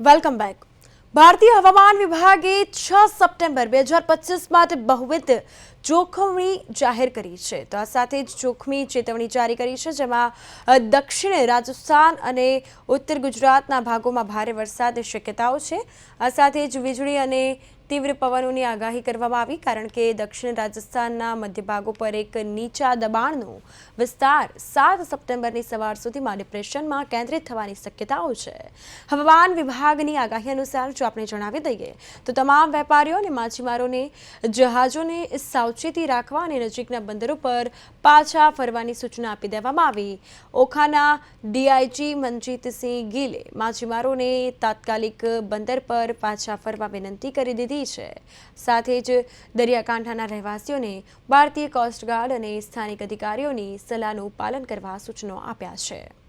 Welcome back ભારતીય હવામાન વિભાગે છ સપ્ટેમ્બર બે હજાર પચીસ માટે બહુવિધ જોખમી જાહેર કરી છે. તો આ સાથે જ જોખમી ચેતવણી જારી કરી છે, જેમાં દક્ષિણ રાજસ્થાન અને ઉત્તર ગુજરાતના ભાગોમાં ભારે વરસાદની શક્યતાઓ છે. આ સાથે જ વીજળી અને તીવ્ર પવનોની આગાહી કરવામાં આવી કારણ કે દક્ષિણ રાજસ્થાનના મધ્ય ભાગો પર એક નીચા દબાણનો વિસ્તાર સાત સપ્ટેમ્બરની સવાર સુધીમાં ડિપ્રેશનમાં કેન્દ્રિત થવાની શક્યતાઓ છે. હવામાન વિભાગની આગાહી અનુસાર જો આપણે જણાવી દઈએ તો તમામ વેપારીઓ અને માછીમારોને જહાજોને સાવચેતી રાખવા અને નજીકના બંદરો પર પાછા ફરવાની સૂચના આપી દેવામાં આવી. ઓખાના ડીઆઈજી મનજીતસિંહ ગીલે માછીમારોને તાત્કાલિક બંદર પર પાછા ફરવા વિનંતી કરી દીધી. છે. સાથે જ દરિયાકાંઠાના રહેવાસીઓને ભારતીય કોસ્ટગાર્ડ અને સ્થાનિક અધિકારીઓની સલાહનું પાલન કરવા સૂચનો આપ્યા છે.